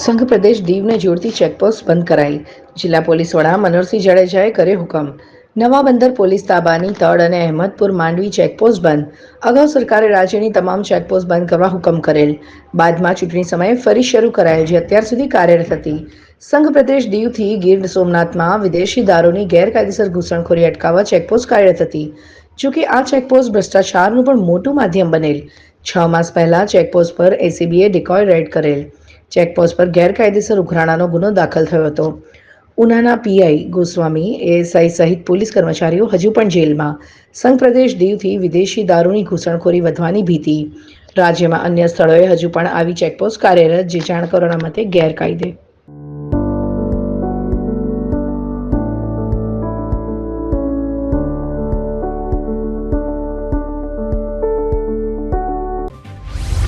સંઘ પ્રદેશ દીવને જોડતી ચેકપોસ્ટ બંધ કરાઈ. જિલ્લા પોલીસ વડા મનોહરસિંહ જાડેજાએ કર્યો હુકમ. નવા બંદર પોલીસ તાબાની તળ અને અહેમદપુર માંડવી ચેકપોસ્ટ બંધ. અગાઉ સરકારે રાજ્યની તમામ ચેકપોસ્ટ બંધ કરવા હુકમ કરેલ. બાદમાં ચૂંટણી સમયે ફરી શરૂ કરાયેલ જે અત્યાર સુધી કાર્યરત હતી. સંઘ પ્રદેશ દીવથી ગીર સોમનાથમાં વિદેશી દારૂની ગેરકાયદેસર ઘૂસણખોરી અટકાવવા ચેકપોસ્ટ કાર્યરત હતી. જોકે આ ચેકપોસ્ટ ભ્રષ્ટાચારનું પણ મોટું માધ્યમ બનેલ. છ માસ પહેલા ચેકપોસ્ટ પર એસીબીએ ડિકોય રેડ કરેલ. ચેકપોસ્ટ પર ગેરકાયદેસર ઉઘરાણાનો ગુનો દાખલ થયો હતો. ઉનાના પીઆઈ ગોસ્વામી એએસઆઈ સહિત પોલીસ કર્મચારીઓ હજુ પણ જેલમાં. સંઘ પ્રદેશ દીવથી વિદેશી દારૂની ઘૂસણખોરી વધવાની ભીતિ. રાજ્યમાં અન્ય સ્થળોએ હજુ પણ આવી ચેકપોસ્ટ કાર્યરત, જે જાણકારોના મતે ગેરકાયદે.